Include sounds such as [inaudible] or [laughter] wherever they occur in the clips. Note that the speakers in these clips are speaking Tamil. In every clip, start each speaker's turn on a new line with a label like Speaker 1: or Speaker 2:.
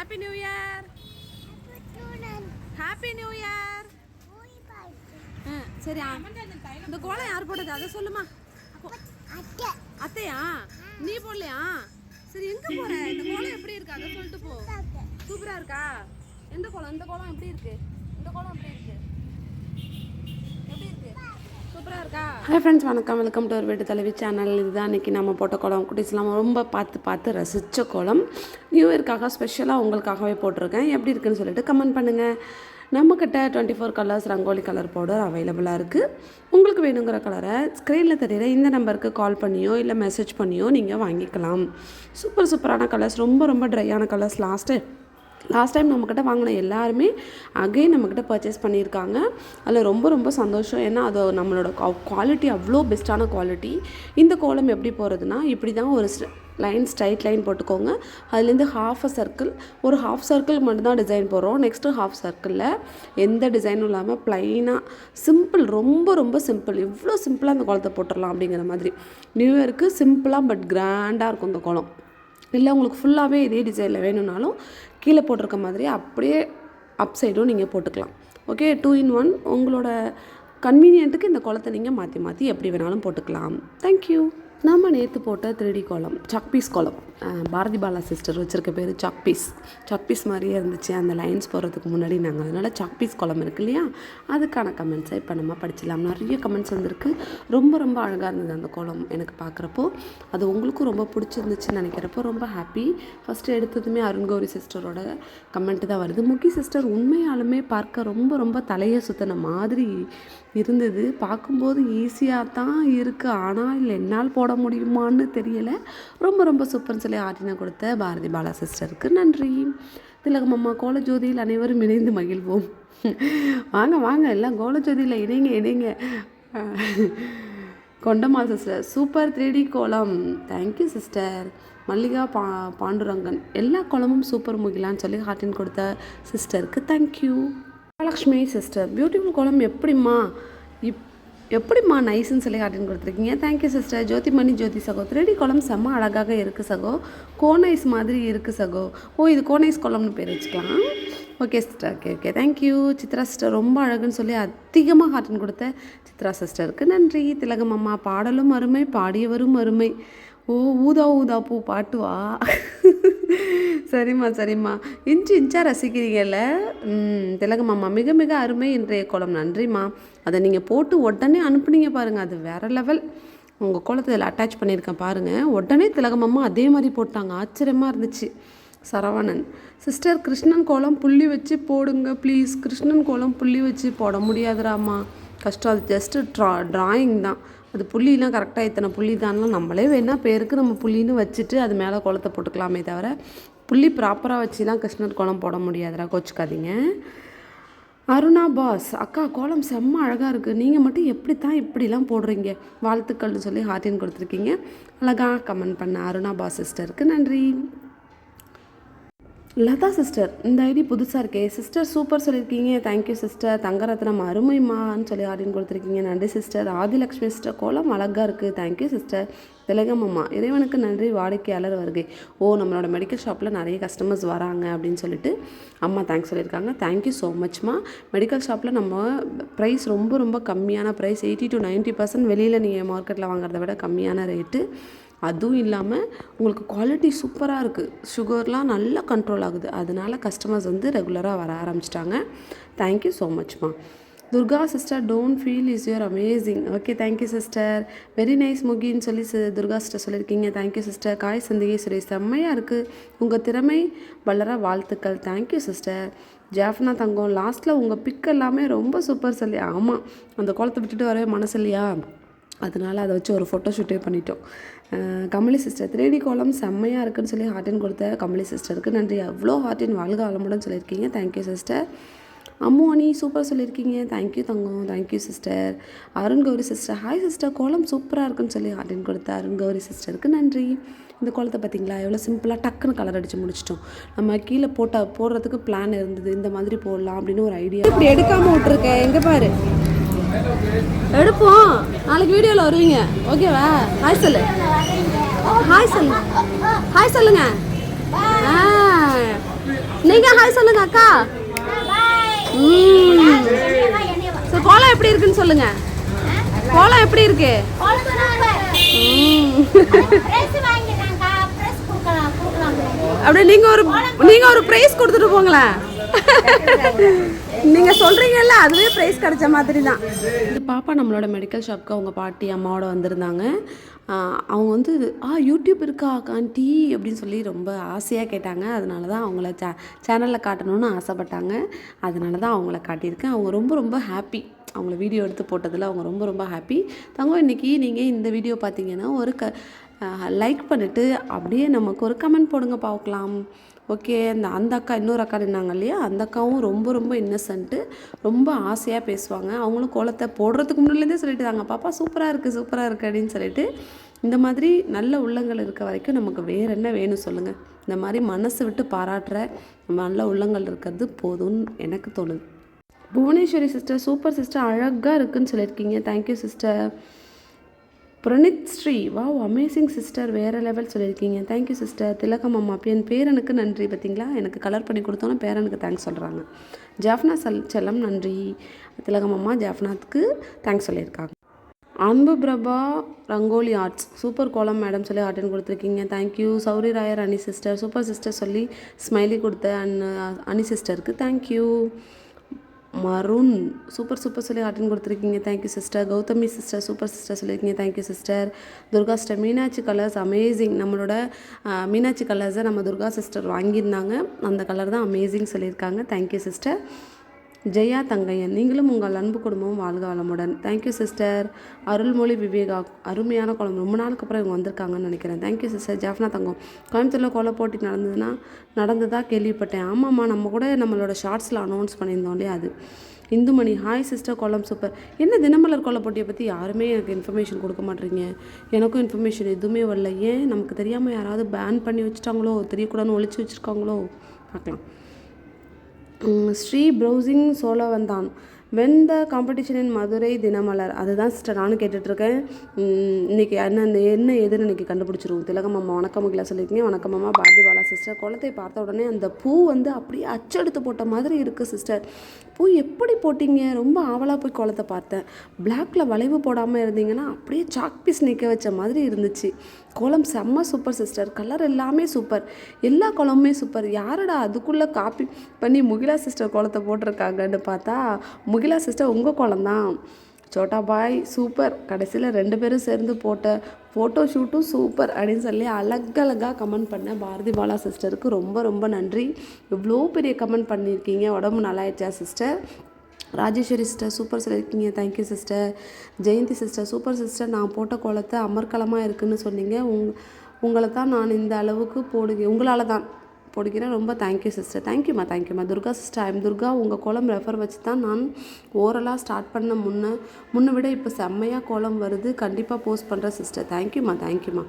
Speaker 1: Happy new year happy new year சரி இந்த கோலம் யார் போட்டது? அதை சொல்லுமா. அத்தையா? நீ போடலையா? சரி எங்க போற? இந்த கோலம் எப்படி இருக்கு? அதை சொல்லிட்டு போ. சூப்பரா இருக்கா? எந்த கோலம்? இந்த கோலம் எப்படி இருக்கு? இந்த கோலம் எப்படி இருக்கு? சூப்பரா இருக்கா?
Speaker 2: ஹாய் ஃப்ரெண்ட்ஸ் வணக்கம். வெல்கம் டு ஒரு வீட்டு தலைவி சேனல் இதுதான் இன்றைக்கி நம்ம போட்ட குளம் குட்டிஸ்லாம் ரொம்ப பார்த்து பார்த்து ரசித்த குளம் நியூ இயர்க்காக ஸ்பெஷலாக உங்களுக்காகவே போட்டிருக்கேன். எப்படி இருக்குன்னு சொல்லிட்டு கமெண்ட் பண்ணுங்கள் நம்மக்கிட்ட twenty four colours rangoli colour powder அவைலபிளாக இருக்குது உங்களுக்கு வேணுங்கிற கலரை ஸ்க்ரீனில் தெரியுற இந்த நம்பருக்கு கால் பண்ணியோ இல்லை மெசேஜ் பண்ணியோ நீங்கள் வாங்கிக்கலாம். சூப்பர் சூப்பரான கலர்ஸ் ரொம்ப ரொம்ப ட்ரையான கலர்ஸ் லாஸ்ட்டு லாஸ்ட் டைம் நம்மக்கிட்ட வாங்கின எல்லாருமே அகைன் நம்மக்கிட்ட பர்ச்சேஸ் பண்ணியிருக்காங்க. அதில் ரொம்ப ரொம்ப சந்தோஷம். ஏன்னா அது நம்மளோட குவாலிட்டி அவ்வளோ பெஸ்ட்டான குவாலிட்டி இந்த கோலம் எப்படி போகிறதுனா இப்படி தான் ஒரு லைன் ஸ்ட்ரைட் லைன் போட்டுக்கோங்க. அதுலேருந்து ஹாஃப் அ சர்க்கிள் ஒரு ஹாஃப் சர்க்கிள் மட்டும்தான் டிசைன் போடுறோம். நெக்ஸ்ட்டு ஹாஃப் சர்க்கிளில் எந்த டிசைனும் இல்லாமல் ப்ளைனாக சிம்பிள் ரொம்ப ரொம்ப சிம்பிள் இவ்வளோ சிம்பிளாக அந்த கோலத்தை போட்டுடலாம் அப்படிங்கிற மாதிரி. நியூ இயருக்கு சிம்பிளாக பட் கிராண்டாக இருக்கும் இந்த கோலம். இல்லை உங்களுக்கு ஃபுல்லாகவே இதே டிசைனில் வேணும்னாலும் கீழே போட்டிருக்க மாதிரி அப்படியே அப் சைடும் நீங்கள் போட்டுக்கலாம். ஓகே டூ இன் ஒன் உங்களோட கன்வீனியன்ட்டுக்கு இந்த குளத்தை நீங்கள் மாற்றி மாற்றி எப்படி வேணாலும் போட்டுக்கலாம். தேங்க்யூ நம்ம நேற்று போட்ட த்ரீடி கோலம் சக்பீஸ் கோலம். பாரதி பாலா சிஸ்டர் வச்சுருக்க பேர் சக்பீஸ் சக்பீஸ் மாதிரியே இருந்துச்சு. அந்த லைன்ஸ் போகிறதுக்கு முன்னாடி நாங்கள் அதனால் சக்பீஸ் கோலம் இருக்கு இல்லையா? அதுக்கான கமெண்ட்ஸை இப்போ நம்ம படிச்சிடலாம். நிறைய கமெண்ட்ஸ் வந்திருக்கு. ரொம்ப ரொம்ப அழகாக இருந்தது அந்த கோலம் எனக்கு பார்க்குறப்போ அது உங்களுக்கும் ரொம்ப பிடிச்சிருந்துச்சுன்னு நினைக்கிறப்போ ரொம்ப ஹாப்பி ஃபஸ்ட்டு எடுத்ததுமே அருண்கௌரி சிஸ்டரோட கமெண்ட் தான் வருது. முக்கி சிஸ்டர் உண்மையாலுமே பார்க்க ரொம்ப ரொம்ப தலையை சுத்தின மாதிரி இருந்தது. பார்க்கும்போது ஈஸியாக தான் இருக்குது ஆனால் இல்லை என்னால் போட முடியுமான்னு தெரியலை. ரொம்ப ரொம்ப சூப்பர்னு சொல்லி ஆர்டினா கொடுத்த பாரதி பாலா சிஸ்டருக்கு நன்றி. திலகம் அம்மா கோலஜோதியில் அனைவரும் இணைந்து மகிழ்வோம். வாங்க வாங்க எல்லாம் கோலஜோதியில் இணைங்க இணைங்க. கொண்டமா சிஸ்டர் சூப்பர் த்ரீடி கோலம். தேங்க்யூ சிஸ்டர் மல்லிகா பா பாண்டுரங்கன் எல்லா குளமும் சூப்பர் முகிலான்னு சொல்லி ஹார்ட்டின் கொடுத்த சிஸ்டருக்கு தேங்க்யூ லக்ஷ்மி சிஸ்டர் பியூட்டிஃபுல் குளம் எப்படிம்மா? இப் எப்படிம்மா நைஸ்ன்னு சொல்லி ஹார்ட்டின் கொடுத்துருக்கீங்க? தேங்க்யூ சிஸ்டர் ஜோதிமணி ஜோதி சகோ. த்ரெடி குளம் செம்ம அழகாக இருக்குது சகோ. கோனைஸ் மாதிரி இருக்குது சகோ. ஓ இது கோனைஸ் குளம்னு பேர் வச்சுக்கலாம். Okay sister okay okay thank you Chitra sister ரொம்ப அழகுன்னு சொல்லி அதிகமாக ஹார்டன் கொடுத்த சித்ரா சிஸ்டருக்கு நன்றி. திலகம் அம்மா பாடலும் அருமை பாடியவரும் அருமை. ஓ ஊதா ஊதா பூ பாட்டுவா [laughs] சரிம்மா சரிம்மா. இன்ச்சு இன்ச்சா ரசிக்கிறீங்கல்ல? திலகமாம்மா மிக மிக அருமை இன்றைய கோலம். நன்றிம்மா. அதை நீங்கள் போட்டு உடனே அனுப்புனீங்க பாருங்கள் அது வேறு லெவல் உங்கள் கோலத்தை இதில் அட்டாச் பண்ணியிருக்கேன் பாருங்கள் உடனே திலகமாம்மா அதே மாதிரி போட்டாங்க. ஆச்சரியமாக இருந்துச்சு. சரவணன் சிஸ்டர் கிருஷ்ணன் கோலம் புள்ளி வச்சு போடுங்க ப்ளீஸ் கிருஷ்ணன் கோலம் புள்ளி வச்சு போட முடியாதுராம்மா கஷ்டம். அது ஜஸ்ட்டு ட்ரா ட்ராயிங் தான். அது புள்ளிலாம் கரெக்டாக இத்தனை புள்ளி தான்லாம் நம்மளே வேணால் பேருக்கு நம்ம புள்ளின்னு வச்சுட்டு அது மேலே கோலத்தை போட்டுக்கலாமே தவிர புள்ளி ப்ராப்பராக வச்சுலாம் கிருஷ்ணர் கோலம் போட முடியாதுடா கோச்சுக்காதீங்க. அருணா பாஸ் அக்கா கோலம் செம்ம அழகாக இருக்குது நீங்கள் மட்டும் எப்படி தான் இப்படிலாம் போடுறீங்க? வாழ்த்துக்கள்னு சொல்லி ஹார்டின் கொடுத்துருக்கீங்க. அழகாக கமெண்ட் பண்ண அருணா பாஸ் சிஸ்டருக்கு நன்றி. லதா சிஸ்டர் இந்த ஐடி புதுசாக இருக்கே. சிஸ்டர் சூப்பர் சொல்லியிருக்கீங்க. தேங்க்யூ சிஸ்டர் தங்கரத்னம் அருமைமான்னு சொல்லி ஆடின்னு கொடுத்துருக்கீங்க. நன்றி சிஸ்டர் ஆதிலக்ஷ்மி சிஸ்டர் கோலம் அழகாக இருக்குது தேங்க்யூ சிஸ்டர் திலகமம்மா இறைவனுக்கு நன்றி. வாடிக்கையாளர் வருகை. ஓ நம்மளோட மெடிக்கல் ஷாப்பில் நிறைய கஸ்டமர்ஸ் வராங்க அப்படின்னு சொல்லிட்டு அம்மா தேங்க்ஸ் சொல்லியிருக்காங்க. தேங்க்யூ ஸோ மச்மா மெடிக்கல் ஷாப்பில் நம்ம ப்ரைஸ் ரொம்ப ரொம்ப கம்மியான price eighty to ninety percent வெளியில் நீங்கள் மார்க்கெட்டில் வாங்குறத விட கம்மியான ரேட்டு அதுவும் இல்லாமல் உங்களுக்கு குவாலிட்டி சூப்பராக இருக்குது சுகர்லாம் நல்லா கண்ட்ரோல் ஆகுது. அதனால் கஸ்டமர்ஸ் வந்து ரெகுலராக வர ஆரம்பிச்சிட்டாங்க. Thank you so மச்மா Durga sister don't feel is your amazing okay thank you sister very nice முகின்னு சொல்லி துர்கா சிஸ்டர் சொல்லியிருக்கீங்க. தேங்க்யூ சிஸ்டர் காய் சந்திகை சுரேஷ் செம்மையாக இருக்குது உங்கள் திறமை வளர வாழ்த்துக்கள். தேங்க்யூ சிஸ்டர் ஜாஃப்னா தங்கம் லாஸ்ட்டில் உங்கள் பிக் எல்லாமே ரொம்ப சூப்பர் சொல்லி. ஆமாம் அந்த கோலத்தை விட்டுட்டு வரவே மனசு இல்லையா? அதனால் அதை வச்சு ஒரு ஃபோட்டோ ஷூட்டே பண்ணிட்டோம். கமலி சிஸ்டர் த்ரீடி கோலம் செம்மையாக இருக்குன்னு சொல்லி ஹார்ட்டின் கொடுத்த கமலி சிஸ்டருக்கு நன்றி. எவ்வளோ ஹார்டின் வாழ்க அலமுடன் சொல்லியிருக்கீங்க. தேங்க்யூ சிஸ்டர் அம்மு அணி சூப்பராக சொல்லியிருக்கீங்க. Thank you Thangam. Thank you sister Arun Gowri sister hi sister கோலம் சூப்பராக இருக்குன்னு சொல்லி ஹார்ட்டின் கொடுத்த அருண் கௌரி சிஸ்டருக்கு நன்றி. இந்த கோலத்தை பார்த்தீங்களா? எவ்வளோ சிம்பிளாக டக்குன்னு கலர் அடித்து முடிச்சிட்டோம். நம்ம கீழே போட்ட போடுறதுக்கு பிளான் இருந்தது. இந்த மாதிரி போடலாம் அப்படின்னு ஒரு ஐடியா இப்படி எடுக்காமல் விட்ருக்கேன் எங்கே பாரு? எடுப்போம். நாளைக்கு வீடியோவில் வருவீங்க. ஓகேவா ஹாய் சொல்லு. ஹாய் சொல்லு. ஹாய் சொல்லுங்க. நீங்கள்
Speaker 1: ஹாய் சொல்லுங்க அக்கா. ம். கோலம் எப்படி இருக்குன்னு சொல்லுங்க. கோலம் எப்படி இருக்கு? அப்படியே நீங்க ஒரு நீங்க ஒரு பிரைஸ் கொடுத்துட்டு போங்களேன். நீங்கள் சொல்கிறீங்கல்ல அதுவே ப்ரைஸ் கிடைச்ச மாதிரி தான்
Speaker 2: இந்த பாப்பா நம்மளோட மெடிக்கல் ஷாப்க்கு அவங்க பாட்டி அம்மாவோட வந்திருந்தாங்க. அவங்க வந்து ஆ யூடியூப் இருக்கா காண்டி அப்படின்னு சொல்லி ரொம்ப ஆசையாக கேட்டாங்க. அதனால தான் அவங்கள சே சேனலில் காட்டணும்னு ஆசைப்பட்டாங்க. அதனால தான் அவங்கள காட்டியிருக்கேன். அவங்க ரொம்ப ரொம்ப ஹாப்பி அவங்கள வீடியோ எடுத்து போட்டதில் அவங்க ரொம்ப ரொம்ப ஹாப்பி தங்கம் இன்றைக்கி நீங்கள் இந்த வீடியோ பார்த்தீங்கன்னா ஒரு க லைக் பண்ணிவிட்டு அப்படியே நமக்கு ஒரு கமெண்ட் போடுங்க பார்க்கலாம் ஓகே அந்த அந்த அக்கா இன்னொரு அக்கா நின்னாங்க இல்லையா? அந்த அக்காவும் ரொம்ப ரொம்ப இன்னசென்ட்டு ரொம்ப ஆசையாக பேசுவாங்க. அவங்களும் கோலத்தை போடுறதுக்கு முன்னாடிலேருந்தே சொல்லிட்டு பாப்பா சூப்பராக இருக்குது சூப்பராக இருக்குது அப்படின்னு சொல்லிட்டு இந்த மாதிரி நல்ல உள்ளங்கள் இருக்க வரைக்கும் நமக்கு வேறு என்ன வேணும் சொல்லுங்கள் இந்த மாதிரி மனசு விட்டு பாராட்டுற நல்ல உள்ளங்கள் இருக்கிறது போதும்னு எனக்கு தோணுது. புவனேஸ்வரி சிஸ்டர் சூப்பர் சிஸ்டர் அழகாக இருக்குன்னு சொல்லியிருக்கீங்க. Thank you sister Praneeth Sri. Wow amazing sister வேறு லெவல் சொல்லியிருக்கீங்க. தேங்க்யூ சிஸ்டர் திலகம் அம்மா என் பேரனுக்கு நன்றி பார்த்தீங்களா எனக்கு கலர் பண்ணி கொடுத்தோன்னா பேரனுக்கு தேங்க்ஸ் சொல்கிறாங்க ஜாஃப்னா செல் செல்லம் நன்றி. திலகம் அம்மா ஜாஃப்னாத்துக்கு தேங்க்ஸ் சொல்லியிருக்காங்க. அன்பு பிரபா ரங்கோலி ஆர்ட்ஸ் சூப்பர் கோலம் மேடம் சொல்லி ஆர்டன் கொடுத்துருக்கீங்க. Thank you Sowri Rayar Ani sister super sister சொல்லி ஸ்மைலி கொடுத்த அன் அனி சிஸ்டருக்கு thank you Marun super super சொல்லி அட்டன் கொடுத்துருக்கீங்க. Thank you sister Gowthami sister super sister சொல்லியிருக்கீங்க. Thank you sister Durga sister Meenakshi colours amazing நம்மளோட மீனாட்சி கலர்ஸை நம்ம துர்கா சிஸ்டர் வாங்கியிருந்தாங்க. அந்த கலர் தான் அமேசிங் சொல்லியிருக்காங்க. தேங்க்யூ சிஸ்டர் ஜெயா தங்கையன் நீங்களும் உங்கள் அன்பு குடும்பமும் வாழ்க வளமுடன். தேங்க்யூ சிஸ்டர் அருள்மொழி விவேகா அருமையான குழம்பு. ரொம்ப நாளுக்கு அப்புறம் இவங்க வந்திருக்காங்கன்னு நினைக்கிறேன். தேங்க்யூ சிஸ்டர் ஜாஃப்னா தங்கம். கோயம்புத்தூரில் கொலை போட்டி நடந்ததுன்னா நடந்ததாக கேள்விப்பட்டேன். ஆமாம்மா நம்ம கூட நம்மளோட ஷார்ட்ஸில் அனௌன்ஸ் பண்ணியிருந்தோம் இல்லையா அது? இந்துமணி ஹாய் சிஸ்டர் கோலம் சூப்பர் என்ன தினமலர் கோல போட்டியை பற்றி யாருமே எனக்கு இன்ஃபர்மேஷன் கொடுக்க மாட்டேறீங்க எனக்கும் இன்ஃபர்மேஷன் எதுவுமே வரல. ஏன்? நமக்கு தெரியாமல் யாராவது பேன் பண்ணி வச்சுட்டாங்களோ? தெரியக்கூடாதுன்னு ஒழிச்சு வச்சுருக்காங்களோ? பார்க்கலாம். Shri browsing Cholavandan when the competition in Madurai Dinamalar. அதுதான் சிஸ்டர் நானும் கேட்டுட்ருக்கேன். இன்னைக்கு என்ன என்ன எதுன்னு இன்னைக்கு கண்டுபிடிச்சிருவோம். திலகம் அம்மா வணக்கம் கிளா சொல்லியிருக்கீங்க. வணக்கம் அம்மா பாரதி பாலா சிஸ்டர் குளத்தை பார்த்த உடனே அந்த பூ வந்து அப்படியே அச்செடுத்து போட்ட மாதிரி இருக்குது சிஸ்டர் பூ எப்படி போட்டீங்க? ரொம்ப ஆவலாக போய் குளத்தை பார்த்தேன். பிளாக்ல வளைவு போடாமல் இருந்தீங்கன்னா அப்படியே சாக் பீஸ் நிற்க வச்ச மாதிரி இருந்துச்சு. கோலம் செம்ம சூப்பர் சிஸ்டர் கலர் எல்லாமே சூப்பர் எல்லா கோலமுமே சூப்பர் யாரடா அதுக்குள்ளே காப்பி பண்ணி முகிலா சிஸ்டர் கோலத்தை போட்டிருக்காங்கன்னு பார்த்தா முகிலா சிஸ்டர் உங்கள் கோலம் தான் சோட்டா பாய் சூப்பர் கடைசியில் ரெண்டு பேரும் சேர்ந்து போட்ட ஃபோட்டோ ஷூட்டும் சூப்பர் அப்படின்னு சொல்லி அழகழகாக கமெண்ட் பண்ண பாரதி பாலா சிஸ்டருக்கு ரொம்ப ரொம்ப நன்றி. இவ்வளோ பெரிய கமெண்ட் பண்ணியிருக்கீங்க. உடம்பு நல்லாயிடுச்சா சிஸ்டர் ராஜேஸ்வரி சிஸ்டர் சூப்பர் சொல்லியிருக்கீங்க thank you sister Jayanthi sister super sister நான் போட்ட கோலத்தை அமர்க்கலமாக இருக்குதுன்னு சொன்னீங்க. உங் உங்களை தான் நான் இந்த அளவுக்கு போடுவேன் உங்களால் தான். போடுகிறேன். ரொம்ப தேங்க்யூ சிஸ்டர் தேங்க்யூம்மா தேங்க்யூம்மா துர்கா சிஸ்டர் ஐம் துர்கா. உங்கள் கோலம் ரெஃபர் வச்சு தான் நான் ஓரலாக ஸ்டார்ட் பண்ண முன்ன முன்னை விட இப்போ செம்மையாக கோலம் வருது. கண்டிப்பாக போஸ்ட் பண்ணுறேன் சிஸ்டர் தேங்க்யூம்மா தேங்க்யூம்மா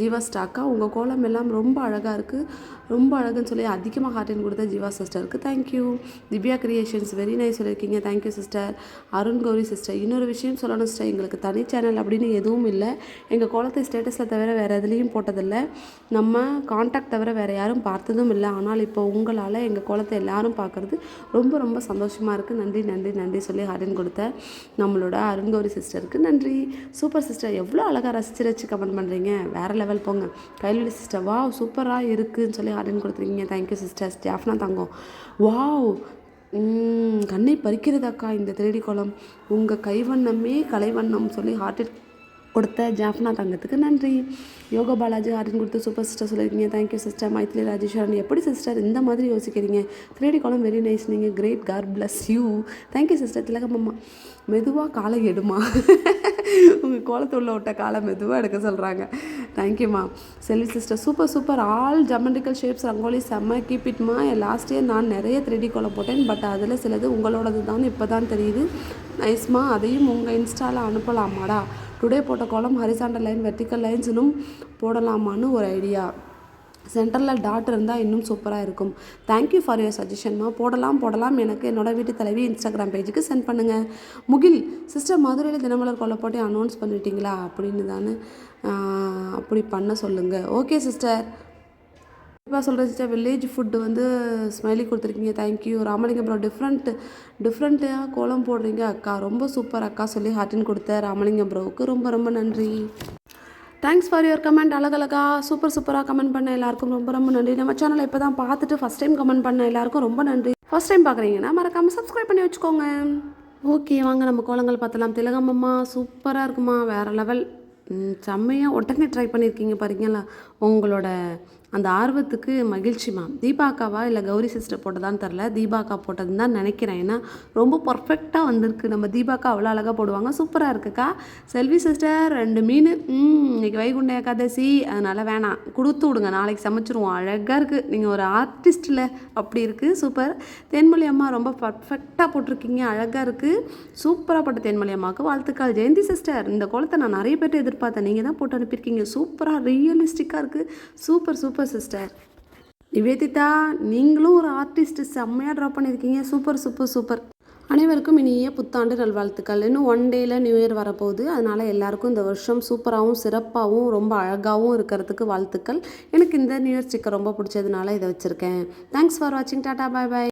Speaker 2: ஜீவா ஸ்டாக்கா உங்கள் கோலம் எல்லாம் ரொம்ப அழகாக இருக்குது ரொம்ப அழகுன்னு சொல்லி அதிகமாக ஹார்டின் கொடுத்த ஜீவா சிஸ்டருக்கு thank you Divya creations very nice சொல்லியிருக்கீங்க. Thank you sister Arun Gowri sister இன்னொரு விஷயம் சொல்லணும் சிஸ்டர் எங்களுக்கு தனி சேனல் அப்படின்னு எதுவும் இல்லை. எங்கள் கோலத்தை ஸ்டேட்டஸில் தவிர வேறு எதுலேயும் போட்டதில்லை. நம்ம காண்டாக்ட் தவிர வேறு யாரும் பார்த்ததும் இல்லை. ஆனால் இப்போ உங்களால் எங்கள் குளத்தை எல்லாரும் பார்க்குறது ரொம்ப ரொம்ப சந்தோஷமாக இருக்குது நன்றி நன்றி நன்றி சொல்லி ஹார்டின் கொடுத்த நம்மளோட அருங்கோரி சிஸ்டருக்கு நன்றி. சூப்பர் சிஸ்டர் எவ்வளோ அழகாக ரசிச்சு ரசிச்சு கமெண்ட் பண்ணுறீங்க வேறு லெவல் போங்க. கைலொலி சிஸ்டர் வாவ் சூப்பராக இருக்குதுன்னு சொல்லி ஹார்டின் கொடுத்துருக்கீங்க. தேங்க்யூ சிஸ்டர் ஸ்டாஃப்னா தங்கம். வாவ் கண்ணை பறிக்கிறதாக்கா இந்த திருடி குளம் உங்கள் கைவண்ணமே கலைவண்ணம் சொல்லி ஹார்ட் கொடுத்த ஜாஃப்னா தங்கத்துக்கு நன்றி. யோகா பாலாஜி ஆர்டன் கொடுத்து சூப்பர் சிஸ்டர் சொல்லியிருக்கீங்க. Thank you sister Maithili Rajeswaran எப்படி சிஸ்டர் இந்த மாதிரி யோசிக்கிறீங்க? த்ரீடி காலம் வெரி நைஸ் நீங்கள் great god bless you thank you sister திலகமம்மா மெதுவாக காலை எடுமா? உங்கள் கோலத்தை உள்ள விட்ட காலை மெதுவாக எடுக்க சொல்கிறாங்க தேங்க்யூம்மா Selvi sister super super all geometrical shapes rangoli செம்ம கீப் இட்மா லாஸ்ட் இயர் நான் நிறைய த்ரீடி கோலம் போட்டேன் பட் அதில் சிலது உங்களோடது தான் இப்போ தான் தெரியுது நைஸ்மா அதையும் உங்கள் இன்ஸ்டாவில் அனுப்பலாமாடா? டுடே போட்ட கோலம் ஹரிசாண்டல் லைன் வெர்டிக்கல் லைன்ஸ்னும் போடலாமான்னு ஒரு ஐடியா சென்டரில் டாட் இருந்தால் இன்னும் சூப்பராக இருக்கும். தேங்க்யூ ஃபார் யுவர் சஜஷன்மா போடலாம் போடலாம். எனக்கு என்னோடய வீட்டு தலைவி இன்ஸ்டாகிராம் பேஜுக்கு சென்ட் பண்ணுங்கள் முகில் சிஸ்டர் மதுரையில் தினமலர் கொல்லை போட்டி அனௌன்ஸ் பண்ணிட்டீங்களா? அப்படின்னு தானே அப்படி பண்ண சொல்லுங்கள் ஓகே சிஸ்டர் கண்டிப்பாக சொல்கிறேன் சிஸ்டர் வில்லேஜ் ஃபுட்டு வந்து ஸ்மைலி கொடுத்துருக்கீங்க. Thank you Ramalingam bro different டிஃப்ரெண்ட்டாக கோலம் போடுறீங்க அக்கா. ரொம்ப சூப்பர் அக்கா சொல்லி ஹார்டின் கொடுத்த ராமலிங்கம் ப்ரோவுக்கு ரொம்ப ரொம்ப நன்றி. தேங்க்ஸ் ஃபார் யுவர் கமெண்ட் அழகழகா சூப்பர் சூப்பராக கமெண்ட் பண்ண எல்லாருக்கும் ரொம்ப ரொம்ப நன்றி. நம்ம சேனலை இப்போ தான் பார்த்துட்டு ஃபஸ்ட் டைம் கமெண்ட் பண்ண எல்லாருக்கும் ரொம்ப நன்றி. ஃபஸ்ட் டைம் பார்க்குறீங்கன்னா மறக்காமல் சப்ஸ்கிரைப் பண்ணி வச்சுக்கோங்க. ஓகே வாங்க நம்ம கோலங்கள் பார்த்தலாம் திலகம்மம்மா சூப்பராக இருக்குமா? வேறு லெவல் செம்மையாக உடனே ட்ரை பண்ணியிருக்கீங்க பாருங்களா உங்களோட அந்த ஆர்வத்துக்கு மகிழ்ச்சிமா தீபாக்காவா இல்லை கௌரி சிஸ்டர் போட்டதான்னு தெரில தீபாக்கா போட்டதுன்னு தான் நினைக்கிறேன். ஏன்னா ரொம்ப பர்ஃபெக்டாக வந்திருக்கு. நம்ம தீபாக்கா அவ்வளோ அழகாக போடுவாங்க. சூப்பராக இருக்குக்கா. செல்வி சிஸ்டர் ரெண்டு மீன். இன்றைக்கி இன்னைக்கு வைகுண்ட ஏகாதசி. அதனால் வேணாம். கொடுத்து விடுங்க. நாளைக்கு சமைச்சிருவோம். அழகாக இருக்குது நீங்கள் ஒரு ஆர்டிஸ்டில் அப்படி இருக்குது சூப்பர் தேன்மொழி அம்மா ரொம்ப பர்ஃபெக்டாக போட்டிருக்கீங்க. அழகாக இருக்குது சூப்பராக போட்ட தேன்மொழி அம்மாவுக்கு வாழ்த்துக்கள். ஜெயந்தி சிஸ்டர் இந்த கோலத்தை நான் நிறைய பேர்ட்ட எதிர்பார்த்தேன். நீங்கள் தான் போட்டு அனுப்பியிருக்கீங்க. சூப்பராக ரியலிஸ்டிக்காக இருக்குது சூப்பர் சூப்பர் சிஸ்டர். நிவேதிதா நீங்களும் ஒரு ஆர்டிஸ்ட்டு செம்மையாக ட்ரா பண்ணியிருக்கீங்க. Super super super. அனைவருக்கும் இனிய புத்தாண்டு நல்வாழ்த்துக்கள். இன்னும் ஒன் டேயில் நியூ இயர் வரப்போகுது. அதனால் எல்லாருக்கும் இந்த வருஷம் சூப்பராகவும் சிறப்பாகவும் ரொம்ப அழகாகவும் இருக்கிறதுக்கு வாழ்த்துக்கள். எனக்கு இந்த நியூ இயர் ஸ்டிக்கர் ரொம்ப பிடிச்சதுனால இதை வச்சுருக்கேன். தேங்க்ஸ் ஃபார் வாட்சிங் டாடா பாய் பாய்